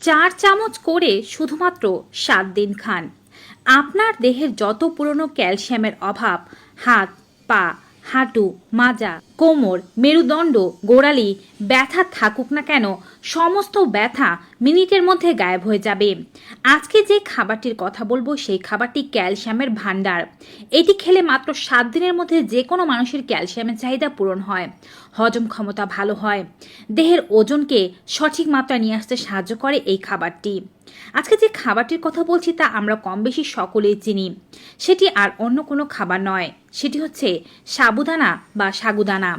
চার চামচ করে শুধুমাত্র সাত দিন খান। আপনার দেহের যত পুরনো ক্যালসিয়ামের অভাব, হাত, পা হাঁটু, মাজা, কোমর, মেরুদণ্ড, গোড়ালি, ব্যথা থাকুক না কেন, সমস্ত ব্যথা মিনিটের মধ্যে গায়েব হয়ে যাবে। আজকে যে খাবারটির কথা বলব সেই খাবারটি ক্যালসিয়ামের ভান্ডার এটি খেলে মাত্র সাত দিনের মধ্যে যে কোনো মানুষের ক্যালসিয়ামের চাহিদা পূরণ হয়, হজম ক্ষমতা ভালো হয়। দেহের ওজনকে সঠিক মাত্রা নিয়ে আসতে সাহায্য করে এই খাবারটি। আজকে যে খাবারটির কথা বলছি তা আমরা কম বেশি সকলেই চিনি। সেটি আর অন্য কোনো খাবার নয়। সেটি হচ্ছে সাবুদানা বা সাগুদানা।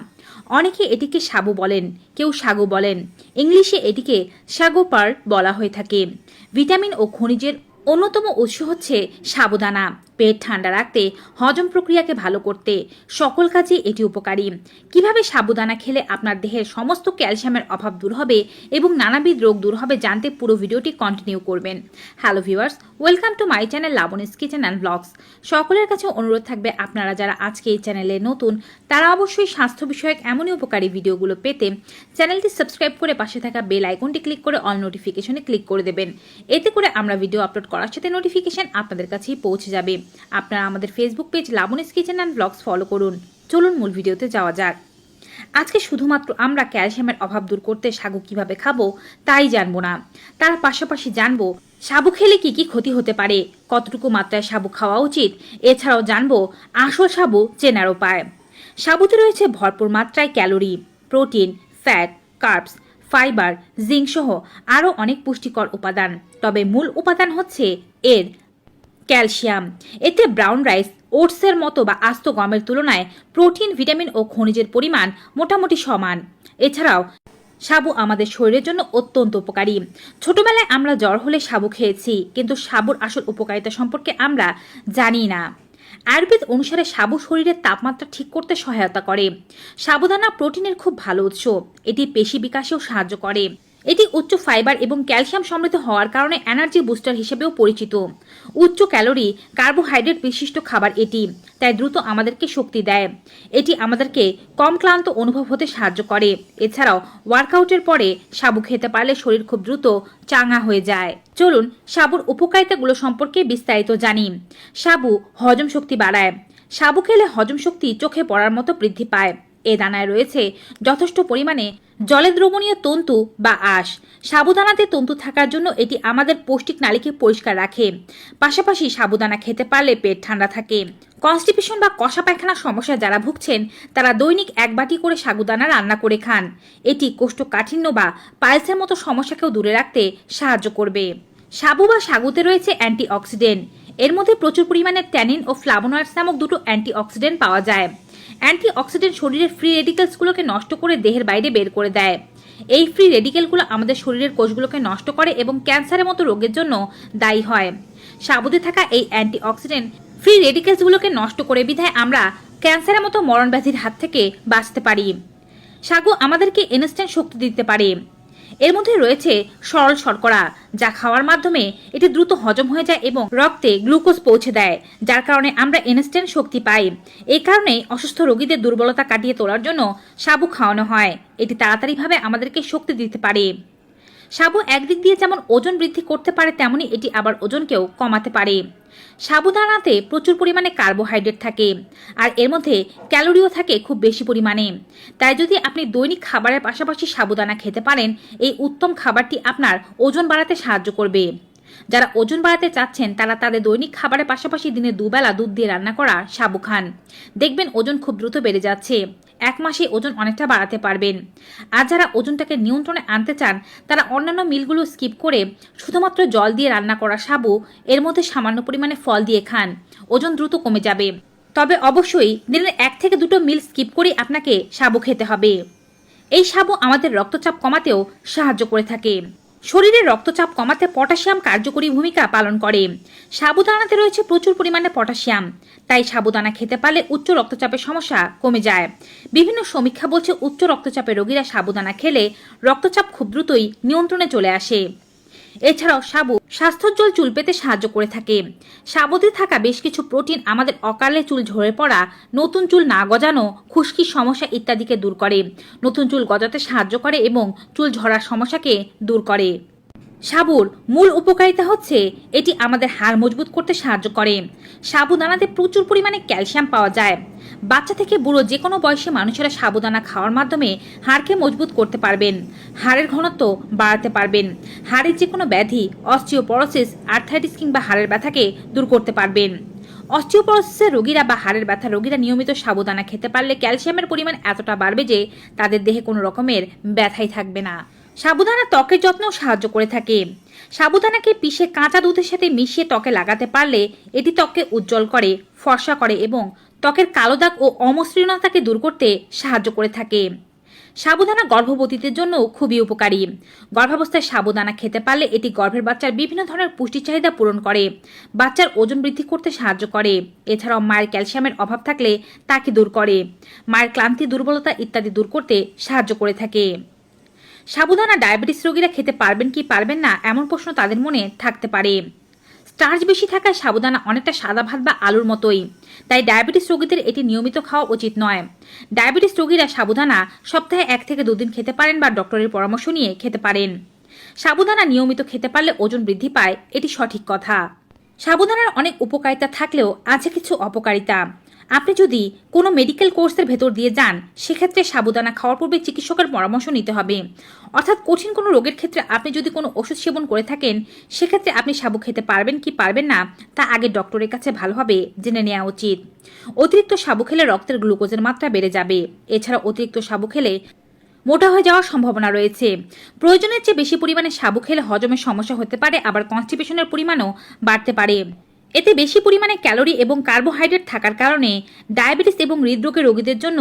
অনেকে এটিকে সাবু বলেন, কেউ সাগু বলেন। ইংলিশে এটিকে সাগোপার বলা হয়ে থাকে। ভিটামিন ও খনিজের অন্যতম উৎস হচ্ছে সাবুদানা। পেট ঠান্ডা রাখতে, হজম প্রক্রিয়াকে ভালো করতে, সকল কাজে এটি উপকারী। কীভাবে সাবুদানা খেলে আপনার দেহের সমস্ত ক্যালসিয়ামের অভাব দূর হবে এবং নানাবিধ রোগ দূর হবে জানতে পুরো ভিডিওটি কন্টিনিউ করবেন। Hello viewers welcome to my channel Laboni's kitchen and blogs সকলের কাছে অনুরোধ থাকবে আপনারা যারা আজকে এই চ্যানেলে নতুন, তারা অবশ্যই স্বাস্থ্য বিষয়ক এমনই উপকারী ভিডিওগুলো পেতে চ্যানেলটি সাবস্ক্রাইব করে পাশে থাকা বেল আইকনটি ক্লিক করে অল নোটিফিকেশনে ক্লিক করে দেবেন। এতে করে আমরা ভিডিও আপলোড করার সাথে নোটিফিকেশন আপনাদের কাছেই পৌঁছে যাবে। আপনারা আমাদের Facebook page Laboni's kitchen and blogs follow করুন। চলুন মূল ভিডিওতে যাওয়া যাক। আজকে শুধুমাত্র আমরা ক্যালসিয়ামের অভাব দূর করতে সাগু কীভাবে খাব, তাই জানব না। তার পাশাপাশি জানব, সাবু খেলে কি কি ক্ষতি হতে পারে, কতটুকু মাত্রায় সাবু খাওয়া উচিত, এছাড়াও জানব, আসল সাবু চেনার উপায়। সাবুতে রয়েছে ভরপুর মাত্রায় calorie, protein fat carbs fibre zinc সহ আরও অনেক পুষ্টিকর উপাদান। তবে মূল উপাদান হচ্ছে এর ক্যালসিয়াম। এতে ব্রাউন রাইস, ওটসের মতো বা আস্ত গমের তুলনায় প্রোটিন, ভিটামিন ও খনিজের পরিমাণ মোটামুটি সমান। এছাড়াও, সাবু আমাদের শরীরের জন্য অত্যন্ত উপকারী। ছোটবেলায় আমরা জ্বর হলে সাবু খেয়েছি, কিন্তু সাবুর আসল উপকারিতা সম্পর্কে আমরা জানি না। আয়ুর্বেদ অনুসারে সাবু শরীরের তাপমাত্রা ঠিক করতে সহায়তা করে। সাবুদানা প্রোটিনের খুব ভালো উৎস। এটি পেশি বিকাশেও সাহায্য করে। এটি উচ্চ ফাইবার এবং ক্যালসিয়াম সমৃদ্ধ হওয়ার কারণে এনার্জি বুস্টার হিসেবেও পরিচিত। উচ্চ ক্যালোরি, কার্বোহাইড্রেট বিশিষ্ট খাবার এটি, তাই দ্রুত আমাদেরকে শক্তি দেয়। এটি আমাদেরকে কম ক্লান্ত অনুভব হতে সাহায্য করে। এছাড়াও, ওয়ার্কআউটের পরে সাবু খেতে পারলে শরীর খুব দ্রুত চাঙা হয়ে যায়। চলুন সাবুর উপকারিতাগুলো সম্পর্কে বিস্তারিত জানি। সাবু হজম শক্তি বাড়ায়। সাবু খেলে হজম শক্তি চোখে পড়ার মতো বৃদ্ধি পায়। এ দানায় রয়েছে যথেষ্ট পরিমাণে জলে দ্রবণীয় তন্তু বা আঁশ। সাবুদানাতে তন্তু থাকার জন্য এটি আমাদের পৌষ্টিক নালীকে পরিষ্কার রাখে। পাশাপাশি সাবুদানা খেতে পারলে পেট ঠান্ডা থাকে। কনস্টিপেশন বা কষা পায়খানার সমস্যা যারা ভুগছেন, তারা দৈনিক এক বাটি করে সাবুদানা রান্না করে খান। এটি কোষ্ঠকাঠিন্য বা পাইলসের মতো সমস্যাকেও দূরে রাখতে সাহায্য করবে। সাবু বা সাগুতে রয়েছে অ্যান্টিঅক্সিডেন্ট। এর মধ্যে প্রচুর পরিমাণে ট্যানিন ও ফ্লাভোনয়েডস নামক দুটো অ্যান্টিঅক্সিডেন্ট পাওয়া যায়। অ্যান্টিঅক্সিডেন্ট শরীরের ফ্রি রেডিকেলসগুলোকে নষ্ট করে দেহের বাইরে বের করে দেয়। এই ফ্রি রেডিকেলগুলো আমাদের শরীরের কোষগুলোকে নষ্ট করে এবং ক্যান্সারের মতো রোগের জন্য দায়ী হয়। সাবুদে থাকা এই অ্যান্টিঅক্সিডেন্ট ফ্রি রেডিকেলসগুলোকে নষ্ট করে বিধায় আমরা ক্যান্সারের মতো মরণ ব্যাধির হাত থেকে বাঁচতে পারি। সাগু, আমাদেরকে ইনস্ট্যান্ট শক্তি দিতে পারে। এর মধ্যে রয়েছে সরল শর্করা, যা খাওয়ার মাধ্যমে এটি দ্রুত হজম হয়ে যায় এবং রক্তে গ্লুকোজ পৌঁছে দেয়, যার কারণে আমরা ইনস্ট্যান্ট শক্তি পাই। এই কারণে অসুস্থ রোগীদের দুর্বলতা কাটিয়ে তোলার জন্য সাবু খাওয়ানো হয়। এটি তাড়াতাড়িভাবে আমাদেরকে শক্তি দিতে পারে। সাবু একদিক দিয়ে যেমন ওজন বৃদ্ধি করতে পারে, তেমনি এটি আবার ওজনকেও কমাতে পারে। সাবুদানাতে প্রচুর পরিমাণে কার্বোহাইড্রেট থাকে আর এর মধ্যে ক্যালোরিও থাকে খুব বেশি পরিমাণে। তাই যদি আপনি দৈনিক খাবারের পাশাপাশি সাবুদানা খেতে পারেন, এই উত্তম খাবারটি আপনার ওজন বাড়াতে সাহায্য করবে। যারা ওজন বাড়াতে চাচ্ছেন, তারা তাদের দৈনিক খাবারের পাশাপাশি দিনে দুবেলা দুধ দিয়ে রান্না করা সাবু খান। দেখবেন ওজন খুব দ্রুত বেড়ে যাচ্ছে। এক মাসে ওজন অনেকটা বাড়াতে পারবেন। আর যারা ওজনটাকে নিয়ন্ত্রণে আনতে চান, তারা অন্যান্য মিলগুলো স্কিপ করে শুধুমাত্র জল দিয়ে রান্না করা সাবু এর মধ্যে সামান্য পরিমাণে ফল দিয়ে খান। ওজন দ্রুত কমে যাবে। তবে অবশ্যই দিনের এক থেকে দুটো মিল স্কিপ করেই আপনাকে সাবু খেতে হবে। এই সাবু আমাদের রক্তচাপ কমাতেও সাহায্য করে থাকে। শরীরের রক্তচাপ কমাতে পটাশিয়াম কার্যকরী ভূমিকা পালন করে। সাবুদানাতে রয়েছে প্রচুর পরিমাণে পটাশিয়াম। তাই সাবুদানা খেতে পারলে উচ্চ রক্তচাপের সমস্যা কমে যায়। বিভিন্ন সমীক্ষা বলছে উচ্চ রক্তচাপের রোগীরা সাবুদানা খেলে রক্তচাপ খুব দ্রুতই নিয়ন্ত্রণে চলে আসে। এছাড়াও সাবু স্বাস্থ্যোজ্জ্বল চুল পেতে সাহায্য করে থাকে। সাবুতে থাকা বেশ কিছু প্রোটিন আমাদের অকালে চুল ঝরে পড়া, নতুন চুল না গজানো খুশকির সমস্যা ইত্যাদিকে দূর করে। নতুন চুল গজাতে সাহায্য করে এবং চুল ঝরার সমস্যাকে দূর করে। সাবুর মূল উপকারিতা হচ্ছে এটি আমাদের হাড় মজবুত করতে সাহায্য করে। সাবুদানাতে প্রচুর পরিমাণে ক্যালসিয়াম পাওয়া যায়। বাচ্চা থেকে বুড়ো যে কোনো বয়সে মানুষেরা সাবুদানা খাওয়ার মাধ্যমে হাড়কে মজবুত করতে পারবেন। হাড়ের ঘনত্ব বাড়াতে পারবেন। হাড়ের যে কোনো ব্যাধি, অস্টিওপরোসিস, আর্থাইটিস কিংবা হাড়ের ব্যথাকে দূর করতে পারবেন। অস্টিওপরোসিসের রোগীরা বা হাড়ের ব্যথা রোগীরা নিয়মিত সাবুদানা খেতে পারলে ক্যালসিয়ামের পরিমাণ এতটা বাড়বে যে তাদের দেহে কোনো রকমের ব্যথাই থাকবে না। সাবুদানা ত্বকের যত্নেও সাহায্য করে থাকে। সাবুদানাকে পিষে কাঁচা দুধের সাথে মিশিয়ে ত্বকে লাগাতে পারলে এটি ত্বককে উজ্জ্বল করে, ফর্সা করে এবং ত্বকের কালো দাগ ও অমসৃণতাকে দূর করতে সাহায্য করে থাকে। সাবুদানা গর্ভবতীদের জন্য খুবই উপকারী। গর্ভাবস্থায় সাবুদানা খেতে পারলে এটি গর্ভের বাচ্চার বিভিন্ন ধরনের পুষ্টি চাহিদা পূরণ করে, বাচ্চার ওজন বৃদ্ধি করতে সাহায্য করে। এছাড়াও মায়ের ক্যালসিয়ামের অভাব থাকলে তাকে দূর করে। মায়ের ক্লান্তি, দুর্বলতা ইত্যাদি দূর করতে সাহায্য করে থাকে। সাবুদানা ডায়াবেটিস রোগীরা খেতে পারবেন কি পারবেন না এমন প্রশ্ন তাদের মনে থাকতে পারে। স্টার্চ বেশি থাকায় সাবুদানা অনেকটা সাদা ভাত বা আলুর মতোই। তাই ডায়াবেটিস রোগীদের এটি নিয়মিত খাওয়া উচিত নয়। ডায়াবেটিস রোগীরা সাবুদানা সপ্তাহে এক থেকে দুদিন খেতে পারেন বা ডক্টরের পরামর্শ নিয়ে খেতে পারেন। সাবুদানা নিয়মিত খেতে পারলে ওজন বৃদ্ধি পায়, এটি সঠিক কথা। সাবুদানার অনেক উপকারিতা থাকলেও আছে কিছু অপকারিতা। আপনি যদি কোনো মেডিকেল কোর্সের ভেতর দিয়ে যান, সেক্ষেত্রে সাবুদানা খাওয়ার পূর্বে চিকিৎসকের পরামর্শ নিতে হবে। অর্থাৎ কঠিন কোনো রোগের ক্ষেত্রে আপনি যদি কোনো ওষুধ সেবন করে থাকেন, সেক্ষেত্রে আপনি সাবু খেতে পারবেন কি পারবেন না, তা আগে ডক্টরের কাছে ভালোভাবে জেনে নেওয়া উচিত। অতিরিক্ত সাবু খেলে রক্তের গ্লুকোজের মাত্রা বেড়ে যাবে। এছাড়া অতিরিক্ত সাবু খেলে মোটা হয়ে যাওয়ার সম্ভাবনা রয়েছে। প্রয়োজনের চেয়ে বেশি পরিমাণে সাবু খেলে হজমের সমস্যা হতে পারে, আবার কনস্টিপেশনের পরিমাণও বাড়তে পারে। এতে বেশি পরিমাণে ক্যালোরি এবং কার্বোহাইড্রেট থাকার কারণে ডায়াবেটিস এবং হৃদরোগের রোগীদের জন্য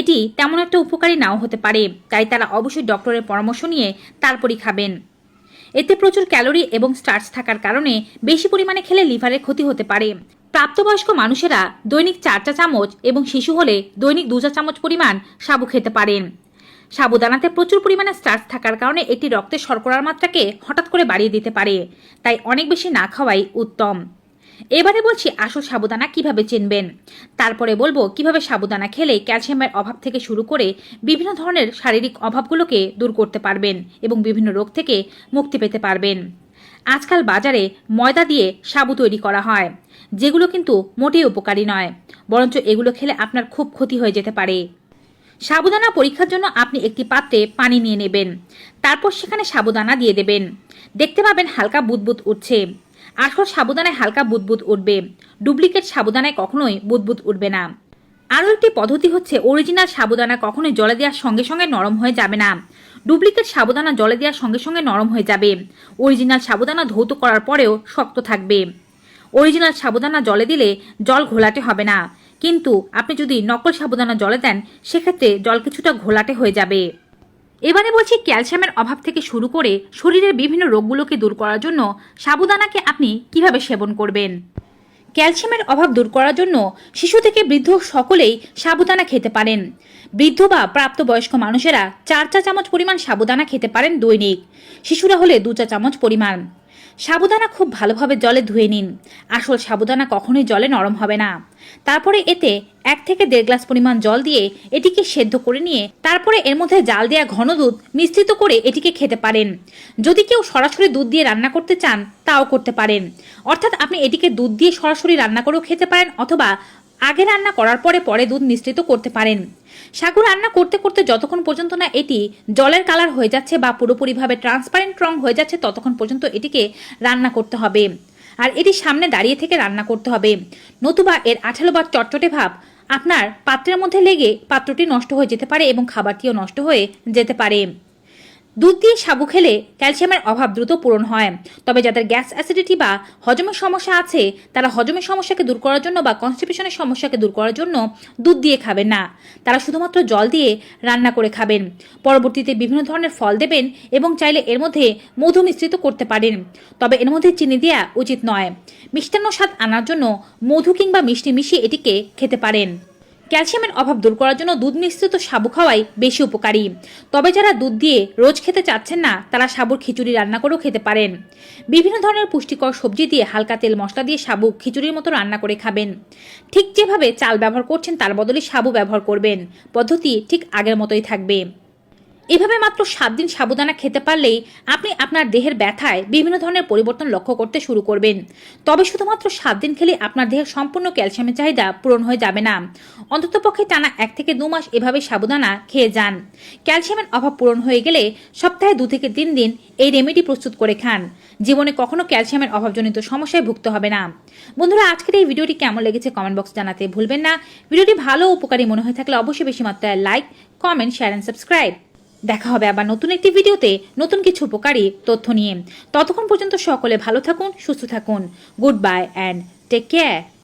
এটি তেমন একটা উপকারী নাও হতে পারে, তাই তারা অবশ্যই ডক্টরের পরামর্শ নিয়ে তারপরই খাবেন। এতে প্রচুর ক্যালোরি এবং স্টার্চ থাকার কারণে বেশি পরিমাণে খেলে লিভারের ক্ষতি হতে পারে। প্রাপ্তবয়স্ক মানুষেরা দৈনিক চার চা চামচ এবং শিশু হলে দৈনিক দু চা চামচ পরিমাণ সাবু খেতে পারেন। সাবুদানাতে প্রচুর পরিমাণে স্টার্চ থাকার কারণে এটি রক্তে শর্করার মাত্রাকে হঠাৎ করে বাড়িয়ে দিতে পারে, তাই অনেক বেশি না খাওয়াই উত্তম। এবারে বলছি আসল সাবুদানা কীভাবে চিনবেন? তারপরে বলব কীভাবে সাবুদানা খেলে ক্যালসিয়ামের অভাব থেকে শুরু করে বিভিন্ন ধরনের শারীরিক অভাবগুলোকে দূর করতে পারবেন এবং বিভিন্ন রোগ থেকে মুক্তি পেতে পারবেন। আজকাল বাজারে ময়দা দিয়ে সাবু তৈরি করা হয়, যেগুলো কিন্তু মোটেই উপকারী নয়, বরঞ্চ এগুলো খেলে আপনার খুব ক্ষতি হয়ে যেতে পারে। সাবুদানা পরীক্ষার জন্য আপনি একটি পাত্রে পানি নিয়ে নেবেন, তারপর সেখানে সাবুদানা দিয়ে দেবেন। দেখতে পাবেন হালকা বুদবুদ উঠছে। আসল সাবুদানায় হালকা বুদবুদ উঠবে। ডুপ্লিকেট সাবুদানায় কখনোই বুদবুদ উঠবে না। আরও একটি পদ্ধতি হচ্ছে অরিজিনাল সাবুদানা কখনোই জলে দেওয়ার সঙ্গে সঙ্গে নরম হয়ে যাবে না। ডুপ্লিকেট সাবুদানা জলে দেওয়ার সঙ্গে সঙ্গে নরম হয়ে যাবে। অরিজিনাল সাবুদানা ধৌত করার পরেও শক্ত থাকবে। অরিজিনাল সাবুদানা জলে দিলে জল ঘোলাটে হবে না। কিন্তু আপনি যদি নকল সাবুদানা জলে দেন, সেক্ষেত্রে জল কিছুটা ঘোলাটে হয়ে যাবে। এবারে বলছি ক্যালসিয়ামের অভাব থেকে শুরু করে শরীরের বিভিন্ন রোগগুলোকে দূর করার জন্য সাবুদানাকে আপনি কীভাবে সেবন করবেন? ক্যালসিয়ামের অভাব দূর করার জন্য শিশু থেকে বৃদ্ধ সকলেই সাবুদানা খেতে পারেন। বৃদ্ধ বা প্রাপ্তবয়স্ক মানুষেরা চার চা চামচ পরিমাণ সাবুদানা খেতে পারেন দৈনিক। শিশুরা হলে দু চা চামচ পরিমাণ। সাবুদানা খুব ভালোভাবে জলে ধুয়ে নিন। আসল সাবুদানা কখনোই জলে নরম হবে না। তারপরে এতে এক থেকে দেড় গ্লাস পরিমাণ জল দিয়ে এটিকে সেদ্ধ করে নিয়ে তারপরে এর মধ্যে জাল দেওয়া ঘন দুধ মিশ্রিত করে এটিকে খেতে পারেন। যদি কেউ সরাসরি দুধ দিয়ে রান্না করতে চান, তাও করতে পারেন। অর্থাৎ আপনি এটিকে দুধ দিয়ে সরাসরি রান্না করেও খেতে পারেন অথবা আগে রান্না করার পরে পরে দুধ মিশ্রিত করতে পারেন। সাগু রান্না করতে করতে যতক্ষণ পর্যন্ত না এটি জলের কালার হয়ে যাচ্ছে বা পুরোপুরিভাবে ট্রান্সপারেন্ট রং হয়ে যাচ্ছে, ততক্ষণ পর্যন্ত এটিকে রান্না করতে হবে। আর এটি সামনে দাঁড়িয়ে থেকে রান্না করতে হবে। নতুবা এর আঠালো বা চটচটে ভাব আপনার পাত্রের মধ্যে লেগে পাত্রটি নষ্ট হয়ে যেতে পারে এবং খাবারটিও নষ্ট হয়ে যেতে পারে। দুধ দিয়ে সাবু খেলে ক্যালসিয়ামের অভাব দ্রুত পূরণ হয়। তবে যাদের গ্যাস অ্যাসিডিটি বা হজমের সমস্যা আছে, তারা হজমের সমস্যাকে দূর করার জন্য বা কনস্টিপেশনের সমস্যাকে দূর করার জন্য দুধ দিয়ে খাবেন না। তারা শুধুমাত্র জল দিয়ে রান্না করে খাবেন। পরবর্তীতে বিভিন্ন ধরনের ফল দেবেন এবং চাইলে এর মধ্যে মধু মিশ্রিত করতে পারেন। তবে এর মধ্যে চিনি দেওয়া উচিত নয়। মিষ্টান্ন স্বাদ আনার জন্য মধু কিংবা মিষ্টি মিশিয়ে এটিকে খেতে পারেন। ক্যালসিয়ামের অভাব দূর করার জন্য দুধ মিশ্রিত সাবু খাওয়াই বেশি উপকারী। তবে যারা দুধ দিয়ে রোজ খেতে চাচ্ছেন না, তারা সাবুর খিচুড়ি রান্না করেও খেতে পারেন। বিভিন্ন ধরনের পুষ্টিকর সবজি দিয়ে হালকা তেল মশলা দিয়ে সাবু খিচুড়ির মতো রান্না করে খাবেন। ঠিক যেভাবে চাল ব্যবহার করছেন, তার বদলে সাবু ব্যবহার করবেন। পদ্ধতি ঠিক আগের মতোই থাকবে। এভাবে মাত্র সাত দিন সাবুদানা খেতে পারলেই আপনি আপনার দেহের ব্যথায় বিভিন্ন ধরনের পরিবর্তন লক্ষ্য করতে শুরু করবেন। তবে শুধুমাত্র সাত দিন খেলে আপনার দেহের সম্পূর্ণ ক্যালসিয়ামের চাহিদা পূরণ হয়ে যাবে না। অন্ততপক্ষে টানা এক থেকে দু মাস এভাবে সাবুদানা খেয়ে যান। ক্যালসিয়ামের অভাব পূরণ হয়ে গেলে সপ্তাহে দু থেকে তিন দিন এই রেমেডি প্রস্তুত করে খান। জীবনে কখনো ক্যালসিয়ামের অভাবজনিত সমস্যায় ভুগতে হবে না। বন্ধুরা, আজকের এই ভিডিওটি কেমন লেগেছে কমেন্ট বক্স জানাতে ভুলবেন না। ভিডিওটি ভালো উপকারী মনে হয়ে থাকলে অবশ্যই বেশি মাত্রায় like, comment, share, and subscribe. দেখা হবে আবার নতুন একটি ভিডিওতে নতুন কিছু উপকারী তথ্য নিয়ে। ততক্ষণ পর্যন্ত সকলে ভালো থাকুন, সুস্থ থাকুন। Goodbye and take care